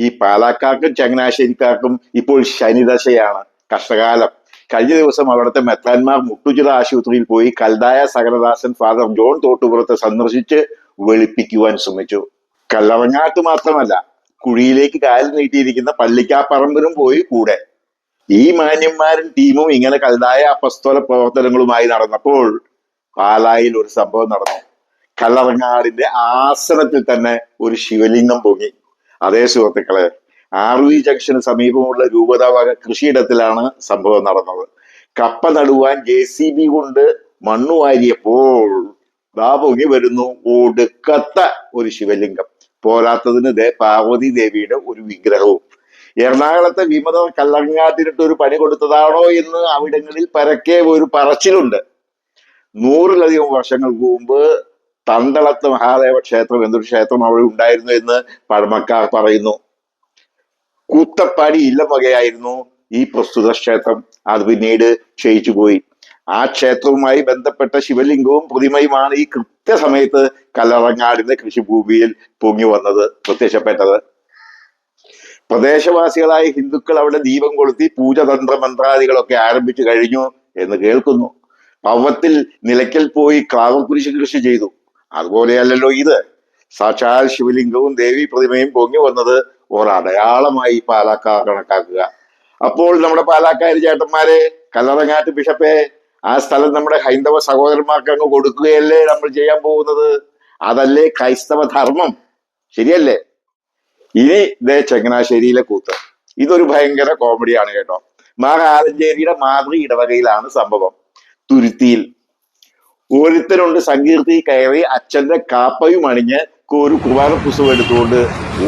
ഈ പാലക്കാർക്കും ചങ്ങനാശ്ശേരിക്കാർക്കും ഇപ്പോൾ ശനിദശയാണ് കഷ്ടകാലം. കഴിഞ്ഞ ദിവസം അവിടുത്തെ മെത്രാന്മാർ മുട്ടുചിറ ആശുപത്രിയിൽ പോയി കൽതായ സകലദാസൻ ഫാദർ ജോൺ തോട്ടുപുറത്തെ സന്ദർശിച്ച് വെളുപ്പിക്കുവാൻ ശ്രമിച്ചു. കല്ലറങ്ങാട്ട് മാത്രമല്ല കുഴിയിലേക്ക് കാൽ നീട്ടിയിരിക്കുന്ന പള്ളിക്കാപ്പറമ്പിലും പോയി കൂടെ. ഈ മാന്യന്മാരും ടീമും ഇങ്ങനെ കൽതായ അപസ്തോല പ്രവർത്തനങ്ങളുമായി നടന്നപ്പോൾ പാലായിൽ ഒരു സംഭവം നടന്നു. കല്ലറങ്ങാടിന്റെ ആസനത്തിൽ തന്നെ ഒരു ശിവലിംഗം പൊങ്ങി. അതേ സുഹൃത്തുക്കളെ ആർ വി ജംഗ്ഷന് സമീപമുള്ള രൂപതാവക കൃഷിയിടത്തിലാണ് സംഭവം നടന്നത്. കപ്പ നടുവാൻ ജെ സി ബി കൊണ്ട് മണ്ണു വാരിയപ്പോൾ ദാ പൊങ്ങി വരുന്നു ഒടുക്കത്ത ഒരു ശിവലിംഗം. പോരാത്തതിന് പാർവതി ദേവിയുടെ ഒരു വിഗ്രഹവും. എറണാകുളത്തെ വിമത കല്ലങ്ങാട്ടിനിട്ട് ഒരു പണി കൊടുത്തതാണോ എന്ന് അവിടങ്ങളിൽ പരക്കെ ഒരു പറച്ചിലുണ്ട്. നൂറിലധികം വർഷങ്ങൾക്ക് മുമ്പ് തന്തളത്ത് മഹാദേവ ക്ഷേത്രം എന്നൊരു ക്ഷേത്രം അവിടെ ഉണ്ടായിരുന്നു എന്ന് പഴമക്കാർ പറയുന്നു. കൂത്തപ്പാടി ഇല്ലം വകയായിരുന്നു ഈ പ്രസ്തുത ക്ഷേത്രം. അത് പിന്നീട് ക്ഷയിച്ചു പോയി. ആ ക്ഷേത്രവുമായി ബന്ധപ്പെട്ട ശിവലിംഗവും പ്രതിമയുമാണ് ഈ കൃത്യസമയത്ത് കല്ലറങ്ങാടിന്റെ കൃഷിഭൂമിയിൽ പൊങ്ങി വന്നത് പ്രത്യക്ഷപ്പെട്ടത്. പ്രദേശവാസികളായ ഹിന്ദുക്കൾ അവിടെ ദീപം കൊളുത്തി പൂജതന്ത്ര മന്ത്രാദികളൊക്കെ ആരംഭിച്ചു കഴിഞ്ഞു എന്ന് കേൾക്കുന്നു. പവത്തിൽ നിലയ്ക്കൽ പോയി ക്ലാവക്കുരിശ് കൃഷി ചെയ്തു. അതുപോലെയല്ലല്ലോ ഇത്. സാക്ഷാൽ ശിവലിംഗവും ദേവി പ്രതിമയും പൊങ്ങി വന്നത് ഒരടയാളമായി പാലക്കാർ കണക്കാക്കുക. അപ്പോൾ നമ്മുടെ പാലാക്കാരി ചേട്ടന്മാരെ കല്ലറങ്ങാട്ട് ബിഷപ്പെ ആ സ്ഥലം നമ്മുടെ ഹൈന്ദവ സഹോദരന്മാർക്ക് അങ്ങ് കൊടുക്കുകയല്ലേ നമ്മൾ ചെയ്യാൻ പോകുന്നത്? അതല്ലേ ക്രൈസ്തവ ധർമ്മം? ശരിയല്ലേ? ഇനി ദേ ചങ്ങനാശ്ശേരിയിലെ കൂത്ത്. ഇതൊരു ഭയങ്കര കോമഡിയാണ് കേട്ടോ. മാ കാലഞ്ചേരിയുടെ മാതൃ ഇടവകയിലാണ് സംഭവം. തുരുത്തിയിൽ ഒരുത്തനുണ്ട് സങ്കീർത്തി കയറി അച്ഛന്റെ കാപ്പയും അണിഞ്ഞ് ഒരു കുർബാന പുസ്തകം എടുത്തുകൊണ്ട്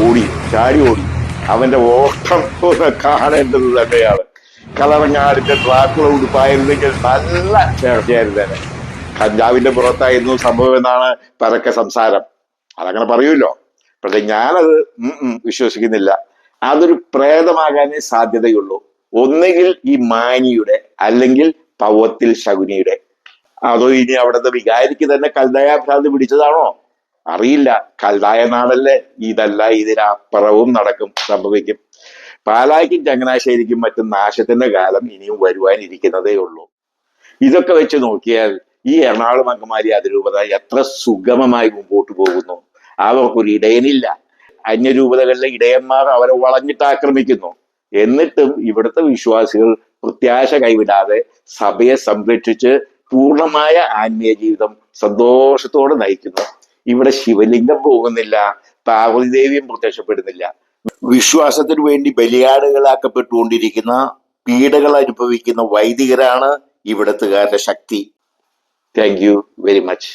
ഓടി ചാടി ഓടി. അവന്റെ ഓട്ടം കാണേണ്ടത് തന്നെയാണ്. കളറങ്ങാടിന്റെ ട്രാക്കുള്ള ഉടുപ്പായിരുന്നെങ്കിൽ നല്ല ചേർച്ചയായിരുന്നു തന്നെ. കഞ്ചാവിന്റെ പുറത്തായിരുന്നു സംഭവം എന്നാണ് പരക്കെ സംസാരം. അതങ്ങനെ പറയൂല്ലോ പക്ഷെ ഞാനത് വിശ്വസിക്കുന്നില്ല. അതൊരു പ്രേതമാകാനേ സാധ്യതയുള്ളൂ. ഒന്നുകിൽ ഈ മാനിയുടെ അല്ലെങ്കിൽ പവത്തിൽ ശകുനിയുടെ അതോ ഇനി അവിടുത്തെ വികാരിക്ക് തന്നെ കൽദയാഭ്രാന്തി പിടിച്ചതാണോ? അറിയില്ല. കൽദായ നാടല്ലേ? ഇതല്ല ഇതിനപ്പുറവും നടക്കും സംഭവിക്കും. പാലായ്ക്കും ചങ്ങനാശ്ശേരിക്കും മറ്റും നാശത്തിന്റെ കാലം ഇനിയും വരുവാനിരിക്കുന്നതേ ഉള്ളൂ. ഇതൊക്കെ വെച്ച് നോക്കിയാൽ ഈ എറണാകുളം അങ്കമാലി അതിരൂപത എത്ര സുഗമമായി മുമ്പോട്ട് പോകുന്നു. അവർക്കൊരു ഇടയനില്ല. അന്യരൂപതകളിലെ ഇടയന്മാർ അവരെ വളഞ്ഞിട്ട് ആക്രമിക്കുന്നു. എന്നിട്ടും ഇവിടുത്തെ വിശ്വാസികൾ പ്രത്യാശ കൈവിടാതെ സഭയെ സംരക്ഷിച്ച് പൂർണമായ ആത്മീയ ജീവിതം സന്തോഷത്തോടെ നയിക്കുന്നു. ഇവിടെ ശിവലിംഗം പോകുന്നില്ല പാർവതി ദേവിയും പ്രത്യക്ഷപ്പെടുന്നില്ല. വിശ്വാസത്തിന് വേണ്ടി ബലിയാടുകളാക്കപ്പെട്ടുകൊണ്ടിരിക്കുന്ന പീഡകൾ അനുഭവിക്കുന്ന വൈദികരാണ് ഇവിടത്തുകാരുടെ ശക്തി. Thank you very much